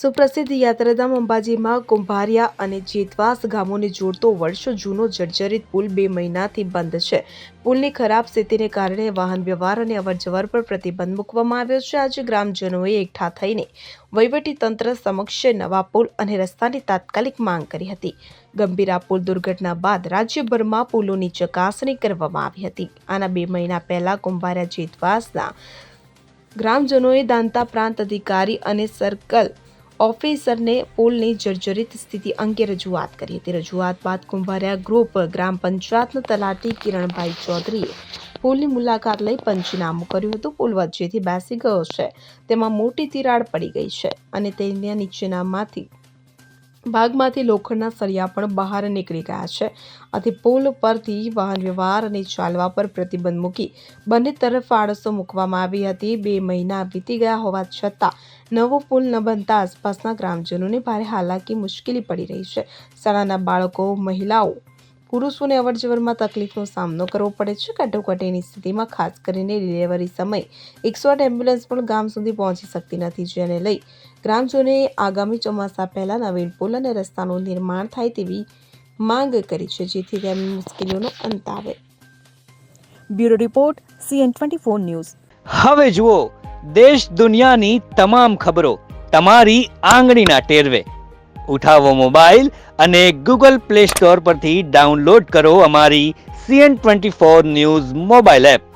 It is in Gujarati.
સુપ્રસિદ્ધ યાત્રાધામ અંબાજીમાં કુંભારિયા અને જેતવાસ ગામોને જોડતો વર્ષો જૂનો જર્જરિત પુલ બે મહિનાથી બંધ છે. પુલની ખરાબ સ્થિતિને કારણે વાહન વ્યવહાર અને અવરજવર પર પ્રતિબંધ મૂકવામાં આવ્યો છે. આજે ગ્રામજનોએ એકઠા થઈને તંત્ર સમક્ષ નવા પુલ અને રસ્તાની તાત્કાલિક માંગ કરી હતી. ગંભીર આ પુલ દુર્ઘટના બાદ રાજ્યભરમાં પુલોની ચકાસણી કરવામાં આવી હતી. આના બે મહિના પહેલા કુંભારિયા જેતવાસના ગ્રામજનોએ દાંતા પ્રાંત અધિકારી અને સર્કલ ઓફિસરને પુલની જર્જરિત સ્થિતિ અંગે રજૂઆત કરી હતી. રજૂઆત બાદ કુંભારિયા ગ્રુપ ગ્રામ પંચાયતના તલાટી કિરણભાઈ ચૌધરીએ પુલની મુલાકાત લઈ પંચનામું કર્યું હતું. પુલ વચ્ચેથી બેસી ગયો છે. તેમાં મોટી તિરાડ પડી ગઈ છે અને તેના નીચેનામાંથી ભાગમાંથી લોખંડના સળિયા પણ બહાર નીકળી ગયા છે. આથી પુલ પરથી વાહન વ્યવહાર અને ચાલવા પર પ્રતિબંધ મૂકી બંને તરફ આડસો મૂકવામાં આવી હતી. બે મહિના વીતી ગયા હોવા છતાં નવો પુલ ન બનતા આસપાસના ગ્રામજનોને ભારે હાલાકી મુશ્કેલી પડી રહી છે. શાળાના બાળકો, મહિલાઓ, પુરુષોને અવરજવરમાં તકલીફનો સામનો કરવો પડે છે. કટોકટીની સ્થિતિમાં ખાસ કરીને ડિલિવરી સમયે એકસો આઠ એમ્બ્યુલન્સ પણ ગામ સુધી પહોંચી શકતી નથી, જેને લઈ ગ્રામજનોએ આગામી ચોમાસા પહેલાં નવીન પુલ અને રસ્તાનું નિર્માણ થાય તેવી માંગ કરી છે, જેથી તેમની મુશ્કેલીઓનો અંત આવે. Bureau report, CN twenty four news. હવે જુઓ, દેશ દુનિયાની તમામ ખબરો તમારી આંગળીના ટેરવે. ઉઠાવો મોબાઈલ અને ગૂગલ પ્લે સ્ટોર પરથી ડાઉનલોડ કરો અમારી CN twenty four news mobile app.